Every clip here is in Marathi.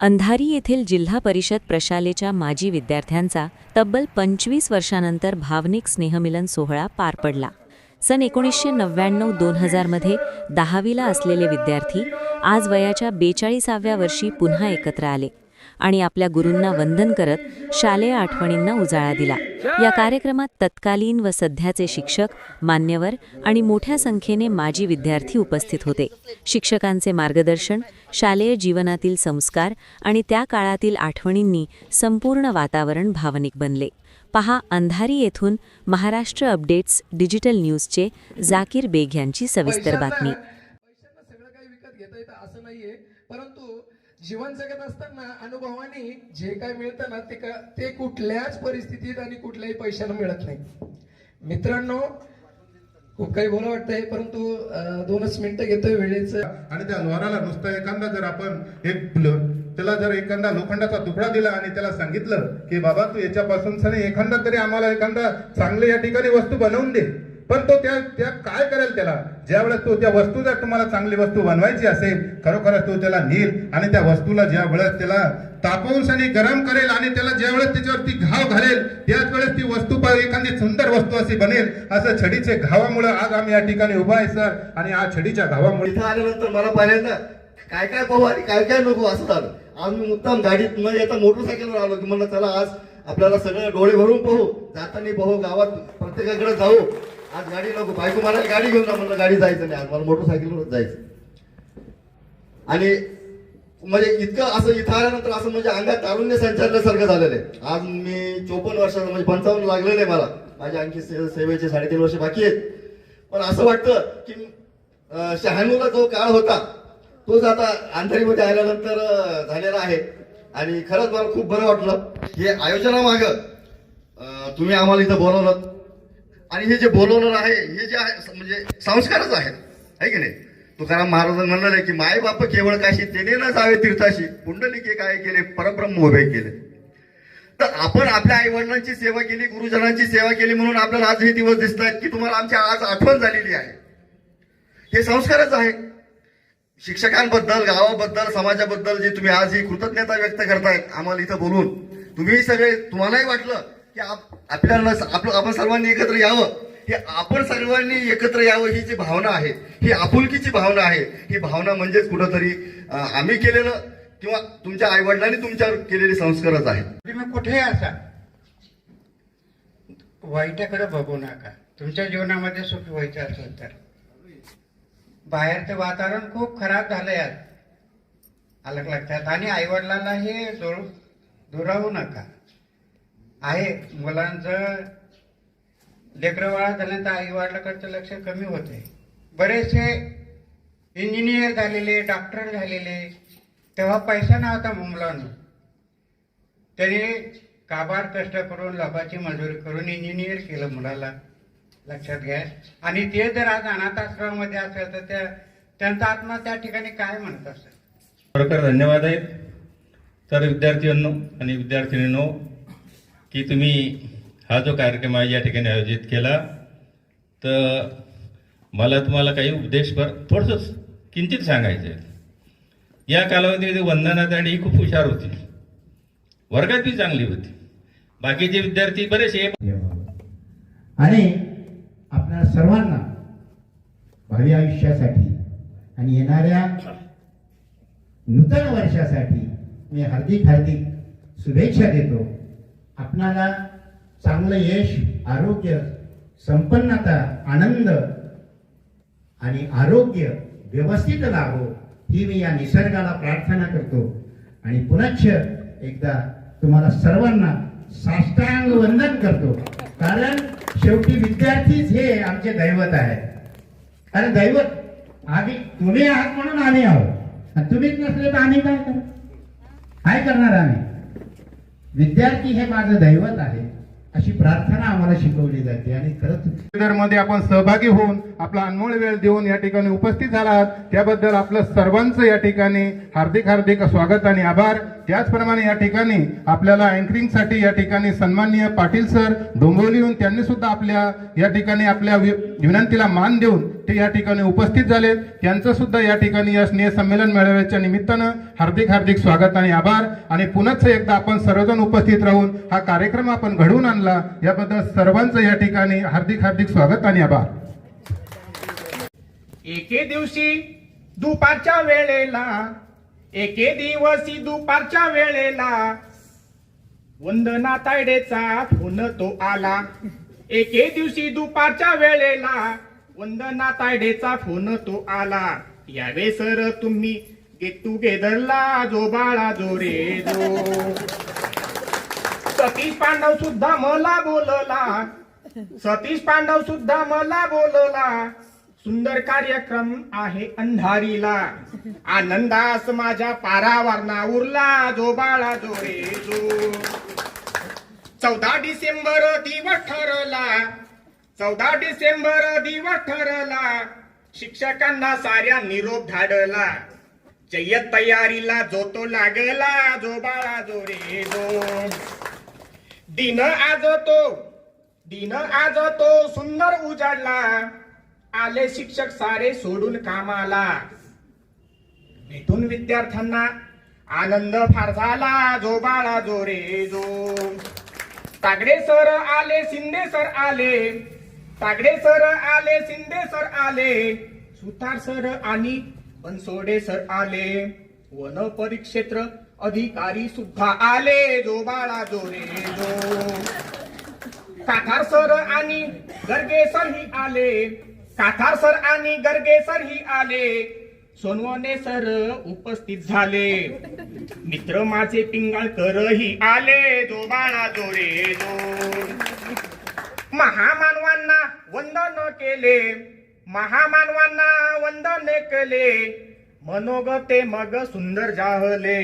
अंधारी येथील जिल्हा परिषद प्रशालेच्या माजी विद्यार्थ्यांचा तब्बल पंचवीस वर्षानंतर भावनिक स्नेहमिलन सोहळा पार पडला. सन एकोणीसशे नव्याण्णव दोन हजारमध्ये दहावीला असलेले विद्यार्थी आज वयाच्या बेचाळीसाव्या वर्षी पुन्हा एकत्र आले. आणि आपल्या गुरूंना वंदन करत शालेय आठवणींना उजाळा दिला. या कार्यक्रमात तत्कालीन व सध्याचे शिक्षक मान्यवर आणि मोठ्या संख्येने माजी विद्यार्थी उपस्थित होते. शिक्षकांचे मार्गदर्शन शालेय जीवनातील संस्कार आणि त्या काळातील आठवणींनी संपूर्ण वातावरण भावनिक बनले. पहा अंधारी येथून महाराष्ट्र अपडेट्स डिजिटल न्यूजचे जाकीर बेग यांची सविस्तर बातमी. परंतु जीवन जगत असताना अनुभवाने जे काय मिळतं ना ते क- ते कुठल्याच परिस्थितीत आणि कुठल्याही पैशाला मिळत नाही. मित्रांनो खूप काही बोला वाटतंय परंतु दोनच मिनिटं घेतोय वेळेचं. आणि त्या लोहाराला नुसतं एखादा जर आपण एक ल- त्याला जर एखादा लोखंडाचा तुकडा दिला आणि त्याला सांगितलं की बाबा तू याच्यापासून सनी एखादा तरी आम्हाला एखादा चांगलं या ठिकाणी वस्तू बनवून दे. पण तो त्या त्या काय करेल त्याला? ज्यावेळेस तो त्या वस्तू जर तुम्हाला चांगली वस्तू बनवायची असेल खरोखरच तो त्याला नेईल आणि त्या वस्तूला ज्या वेळेस त्याला तापवून आणि गरम करेल आणि त्याला ज्यावेळेस त्याच्यावरती घाव घालेल त्याच वेळेस ती वस्तू एखादी सुंदर वस्तू अशी बनेल. असं छडीचे घावामुळे आज आम्ही या ठिकाणी उभा आहे सर. आणि आज छडीच्या घावामुळे इथं आल्यानंतर मला पहिल्यांदा काय काय पाहू आणि काय काय नको असं झालं. आम्ही मुद्दाम गाडीत न येता मोटरसायकलवर आलो की म्हणलं चला आज आपल्याला सगळं डोळे भरून पाहू. जाताना पाहू गावात प्रत्येकाकडे जाऊ. आज गाडी नको. बायको मला गाडी घेऊन जा. म्हणलं गाडी जायचं नाही आज. मला मोटरसायकलवर जायचं. आणि म्हणजे इतकं असं इथं आल्यानंतर असं म्हणजे अंगात तारुण्य संचारल्यासारखं झालेलं आहे. आज मी चोपन्न वर्षाचा म्हणजे पंचावन्न लागलेलं आहे मला. माझ्या आणखी से- सेवेचे साडेतीन वर्ष बाकी आहेत. पण असं वाटतं की शहाणूला शहाण्णवला जो काळ होता तोच आता अंधारीमध्ये आल्यानंतर झालेला आहे. आणि खरंच मला खूप बरं वाटलं. हे आयोजनामागं तुम्ही आम्हाला इथं बोलवलं. आणि हे जे बोलवणं आहे हे जे आहे म्हणजे संस्कारच आहेत. आहे की नाही? तुकाराम महाराजांनी म्हणलं आहे की माय बाप केवळ काशी तेने न जावे तीर्थाशी पुंडलिके काय केले परब्रह्म उभे केले. तर आपण आपल्या आई वडिलांची सेवा केली गुरुजनांची सेवा केली म्हणून आपल्याला आज हे दिवस दिसत आहेत की तुम्हाला आमची आज आठवण झालेली आहे. हे संस्कारच आहे. शिक्षकांबद्दल गावाबद्दल समाजाबद्दल जे तुम्ही आज ही कृतज्ञता व्यक्त करतायत आम्हाला इथं बोलून तुम्ही सगळे तुम्हालाही वाटलं की आप- आपल्याला आपलं आपण सर्वांनी एकत्र यावं. हे आपण सर्वांनी एकत्र यावं ही जी भावना आहे ही आपुलकीची भावना आहे ही भावना म्हणजेच कुठंतरी आम्ही केलेलं किंवा तुमच्या आईवडिलांनी तुमच्यावर केलेले संस्कारच आहेत. तुम्ही कुठेही असा. वाईटाकडे बघू नका. तुमच्या जीवनामध्ये सुख व्हायचं असेल तर. बाहेरचं वातावरण खूप खराब झालंय आज अलग लागतात. आणि आईवडिलांना हे जोड दुरावू नका. आहे. मुलांचं लेकरं बाळा झाल्यानंतर आईवडिलाकडचं लक्ष कमी होते. बरेचसे इंजिनियर झालेले डॉक्टर झालेले तेव्हा पैसा नव्हता मुलांना. त्यांनी काबार कष्ट करून लोकांची मंजुरी करून इंजिनियर केलं मुलाला. लक्षात घ्या. आणि ते जर आज अनाथाश्रमामध्ये असेल तर त्या त्यांचा आत्मा त्या ठिकाणी काय म्हणत असेल? खरोखर धन्यवाद आहेत. तर विद्यार्थ्यांनो आणि विद्यार्थिनींनो की तुम्ही हा जो कार्यक्रम आहे या ठिकाणी आयोजित केला तर मला तुम्हाला काही उपदेशपर थोडंसं किंचित सांगायचं आहे या कालावधीमध्ये वंदना दांडी ही खूप हुशार होती. वर्गात बी चांगली होती. बाकीचे विद्यार्थी बरेचसे आणि आपल्या सर्वांना भावी आयुष्यासाठी आणि येणाऱ्या नूतन वर्षासाठी मी हार्दिक हार्दिक शुभेच्छा देतो. आपणाला चांगलं यश आरोग्य संपन्नता आनंद आणि आरोग्य व्यवस्थित लाभो ही मी या निसर्गाला प्रार्थना करतो. आणि पुनश्च एकदा तुम्हाला सर्वांना साष्टांग वंदन करतो. कारण शेवटी विद्यार्थीच हे आमचे दैवत आहे कारण दैवत आम्ही तुम्ही आहात म्हणून आम्ही आहोत. आणि तुम्हीच नसले तर आम्ही काय करू काय करणार आम्ही? विद्यार्थी हे माझं दैवत आहे. अशी प्रार्थना आम्हाला शिकवली जाते. आणि खरंच मध्ये आपण सहभागी होऊन आपला अनमोल वेळ देऊन या ठिकाणी उपस्थित झालात. त्याबद्दल आपलं सर्वांचं या ठिकाणी हार्दिक हार्दिक स्वागत आणि आभार. त्याचप्रमाणे या ठिकाणी आपल्याला अँकरिंगसाठी या ठिकाणी सन्माननीय पाटील सर डोंबिवलीहून त्यांनी सुद्धा आपल्या या ठिकाणी आपल्या विनंतीला मान देऊन ते या ठिकाणी उपस्थित झाले त्यांचं सुद्धा या ठिकाणी या स्नेह संमेलन मेळाव्याच्या निमित्तानं हार्दिक हार्दिक स्वागत आणि आभार. आणि पुनच एकदा आपण सर्वजण उपस्थित राहून हा कार्यक्रम आपण घडवून आणला. याबद्दल सर्वांचं या ठिकाणी हार्दिक हार्दिक स्वागत आणि आभार. एके दिवशी दुपारच्या वेळेला एके दिवशी दुपारच्या वेळेला वंदना तायडेचा फोन तो आला. एके दिवशी दुपारच्या वेळेला वंदना तायडेचा फोन तो आला. यावे सर तुम्ही गेट टुगेदरला जो बाळा जो रे जो. सतीश पांडव सुद्धा मला बोलला. सतीश पांडव सुद्धा मला बोलला. सुंदर कार्यक्रम आहे अंधारीला. आनंदास माझ्या पारावरना उरला जो बाळा जो रे जो. चौदा डिसेंबर दिवस ठरला. चौदा डिसेंबर दिवस ठरला. शिक्षकांना साऱ्या निरोप धाडला. जय्यत तयारीला जो तो लागला. जो बाळा जो रे जो. दिन आज तो दिन आज तो सुंदर उजाडला. आले शिक्षक सारे सोडून कामाला. भेटून विद्यार्थ्यांना आनंद फार झाला. जो बाळा जो रे जो. तागडे सर आले शिंदे सर आले. तागडे सर आले शिंदे सर आले सुतार सर आणि बनसोडे सर आले. वन परिक्षेत्र अधिकारी सुद्धा आले. जो बाळा जो रे जो. काथार सर आणि गर्गे सर ही आले. काथार सर आणि गर्गे सर ही आले. सोनवणे सर उपस्थित झाले. मित्र माझे पिंगाळकर ही आले. जो बाळा जो रे जो. महामानवांना वंदन केले. महामानवांना वंदन केले. मनोगते मग सुंदर जाहले.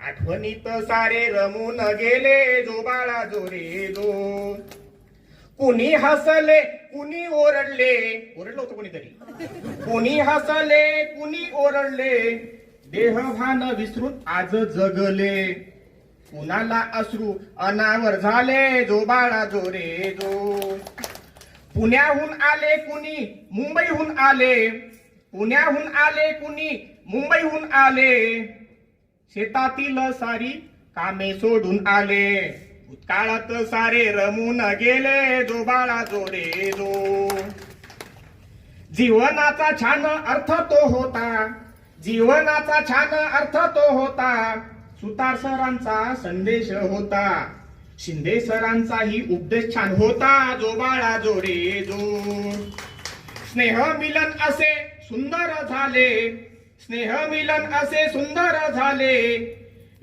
आठवणीत सारे रमून गेले जो बाळा जोरे जो कुणी हसले कुणी ओरडले. ओरडलं होतं कोणीतरी. कुणी हसले कुणी ओरडले. देहभान विसरून आज जगले. कुणाला अश्रू अनावर झाले जो बाळा जो रे जो. पुण्याहून आले कुणी? मुंबईहून आले. पुण्याहून आले कुणी? मुंबईहून आले. शेतातील सारी कामे सोडून आले. भूतकाळात सारे रमून गेले जो बाळा जो रे जो. जीवनाचा छान अर्थ तो होता. जीवनाचा छान अर्थ तो होता. सुतार सरांचा संदेश होता. शिंदे सरांचाही उपदेश छान होता. जो बाळा जो रे जो स्नेह मिलन असे सुंदर झाले. स्नेह मिलन असे सुंदर झाले.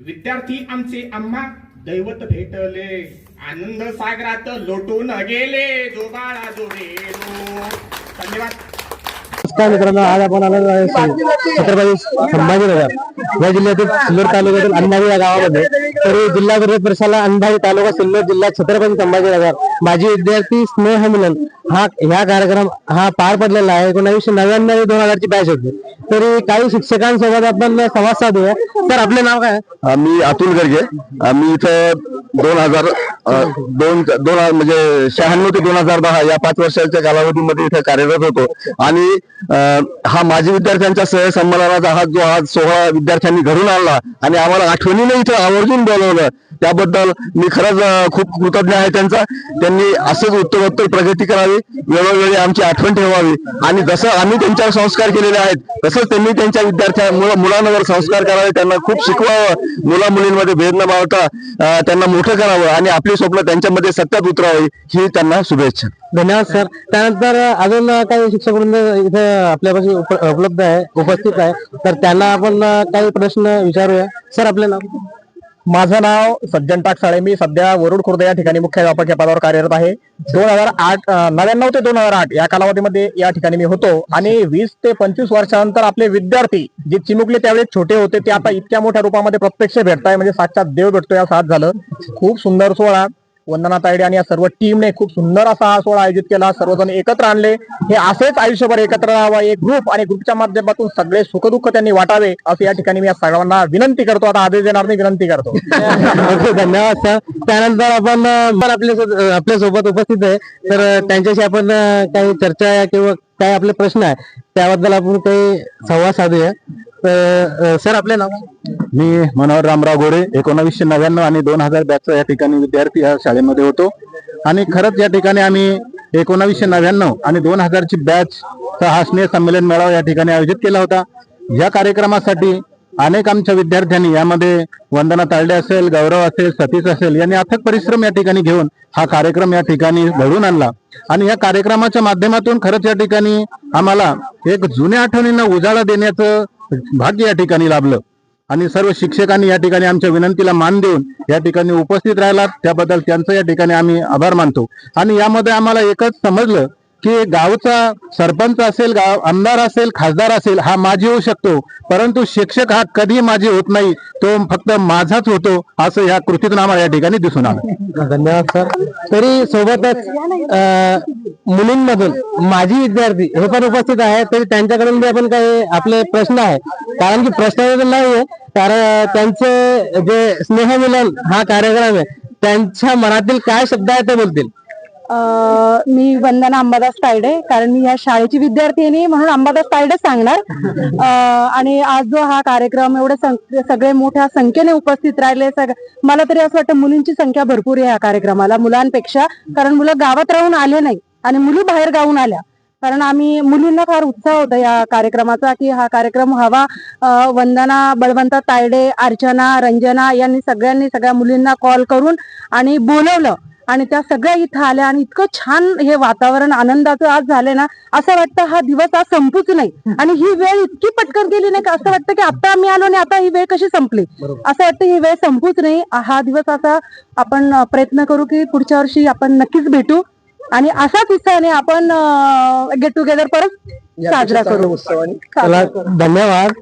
विद्यार्थी आमचे आम्हा दैवत भेटले. आनंद सागरात लोटून गेले. जो बाळा जो रे जो धन्यवाद. नमस्कार मित्रांनो आज आपण आलेलो आहे छत्रपती संभाजीनगर. या जिल्ह्यातील सिल्लोड तालुक्यातील अंधारी या गावामध्ये. तर जिल्हा परिषद परिषदेला अंधारी तालुका सिल्लोड जिल्हा छत्रपती संभाजीनगर. माझी विद्यार्थी स्नेह मिलन हा ह्या कार्यक्रम हा पार पडलेला आहे. एकोणावीसशे नव्याण्णव दोन हजारची बॅच होती. तरी काही शिक्षकांसोबत आपण संवाद साधूया. तर आपले नाव काय? मी अतुल गर्गे. मी इथं दोन हजार दोन दोन म्हणजे शहाण्णव ते दोन हजार दहा या पाच वर्षाच्या कालावधीमध्ये इथे कार्यरत होतो. आणि हा माजी विद्यार्थ्यांच्या सहसंमेलनाचा हा जो आज सोहळा विद्यार्थ्यांनी घडून आणला आणि आम्हाला आठवणीने इथं आवर्जून बोलवलं त्याबद्दल मी खरंच खूप कृतज्ञ आहे त्यांचा. त्यांनी असंच उत्तरोत्तर प्रगती करावी वेळोवेळी आमची आठवण ठेवावी आणि जसं आम्ही त्यांच्यावर संस्कार केलेले आहेत तसंच त्यांनी त्यांच्या विद्यार्थ्या मुलांवर संस्कार करावे त्यांना खूप शिकवावं मुला मुलींमध्ये भेद न पावता त्यांना मोठं करावं आणि आपली स्वप्न त्यांच्यामध्ये सत्यात उतरावी ही त्यांना शुभेच्छा. धन्यवाद सर त्यानंतर अजून काही शिक्षक वृंद इथे आपल्यापाशी उपलब्ध आहे उपस्थित आहे. तर त्यांना आपण काही प्रश्न विचारूया. सर आपले नाव? माझं नाव सज्जन टाकसाळे मी सध्या वरुड खुर्द या ठिकाणी मुख्याध्यापक या पदावर कार्यरत आहे. दोन हजार आठ नव्याण्णव ते दोन हजार आठ या कालावधीमध्ये या ठिकाणी मी होतो. आणि वीस ते पंचवीस वर्षानंतर आपले विद्यार्थी जे चिमुकले त्यावेळेस छोटे होते ते आता इतक्या मोठ्या रूपामध्ये प्रत्यक्ष भेटताय. म्हणजे साक्षात देव भेटतो या साथ झालं. खूप सुंदर सोहळा. वंदना तायडे आणि या सर्व टीमने खूप सुंदर असा हा सोहळा आयोजित केला. सर्वजण एकत्र आणले. हे असेच आयुष्यभर एकत्र राहावं. एक ग्रुप आणि ग्रुपच्या माध्यमातून सगळे सुखदुःख त्यांनी वाटावे असं या ठिकाणी मी या सर्वांना विनंती करतो. आता आदेश देणार नाही विनंती करतो. धन्यवाद सर त्यानंतर आपण आपल्या आपल्यासोबत उपस्थित आहे. तर त्यांच्याशी आपण काही चर्चा किंवा काय आपले प्रश्न आहे त्याबद्दल आपण काही संवाद साधूया. तर सर आपले नाव मी मनोहर रामराव गोडे एकोणावीसशे नव्याण्णव आणि दोन हजार बॅचचा या ठिकाणी विद्यार्थी या शाळेमध्ये होतो. आणि खरंच या ठिकाणी आम्ही एकोणावीसशे नव्याण्णव आणि दोन हजारची बॅच हा स्नेह संमेलन मेळावा या ठिकाणी आयोजित केला होता. या कार्यक्रमासाठी अनेक आमच्या विद्यार्थ्यांनी यामध्ये वंदना ताळडे असेल गौरव असेल सतीश असेल यांनी अथक परिश्रम या ठिकाणी घेऊन हा कार्यक्रम या ठिकाणी घडवून आणला. आणि या कार्यक्रमाच्या माध्यमातून खरंच या ठिकाणी आम्हाला एक जुन्या आठवणींना उजाळा देण्याचं भाग्य या ठिकाणी लाभलं. आणि सर्व शिक्षकांनी या ठिकाणी आमच्या विनंतीला मान देऊन या ठिकाणी उपस्थित राहिलात. त्याबद्दल त्यांचं या ठिकाणी आम्ही आभार मानतो. आणि यामध्ये आम्हाला एकच समजलं की गावचा सरपंच असेल गाव आमदार असेल खासदार असेल हा माझी होऊ शकतो. परंतु शिक्षक हा कधी माझी होत नाही. तो फक्त माझाच होतो असं या कृतीतून आम्हाला या ठिकाणी दिसून आलं. धन्यवाद सर. तरी सोबतच अं, मुलींमधून माझी विद्यार्थी हे पण उपस्थित आहे तरी त्यांच्याकडून बी आपण काही आपले प्रश्न आहे कारण की प्रश्न नाही आहे कारण त्यांचे जे स्नेहमिलन हा कार्यक्रम आहे त्यांच्या मनातील काय शब्द आहे ते बोलतील. मी वंदना अंबादास तायडे कारण मी या शाळेची विद्यार्थी आहे नाही, म्हणून अंबादास तायडे सांगणार. आणि आज जो हा कार्यक्रम एवढे सगळे मोठ्या संख्येने उपस्थित राहिले. मला तरी असं वाटतं मुलींची संख्या भरपूर आहे या कार्यक्रमाला मुलांपेक्षा. कारण मुलं गावात राहून आले नाही आणि मुली बाहेर गावून आल्या. कारण आम्ही मुलींना फार उत्साह होता या कार्यक्रमाचा की हा कार्यक्रम हवा वंदना बळवंत तायडे अर्चना रंजना यांनी सगळ्यांनी सगळ्या मुलींना कॉल करून आणि बोलवलं. आणि त्या सगळ्या इथं आल्या आणि इतकं छान हे वातावरण आनंदाचं आज झालंय ना असं वाटतं हा दिवस आज संपूच नाही. आणि ही वेळ इतकी पटकन गेली नाही का असं वाटतं की आता आम्ही आलो आणि आता ही वेळ कशी संपली? असं वाटतं ही वेळ संपूच नाही. हा दिवस असा आपण प्रयत्न करू की पुढच्या वर्षी आपण नक्कीच भेटू. आणि अशाच उत्साहाने आपण गेट टुगेदर परत साजरा करू. चला धन्यवाद.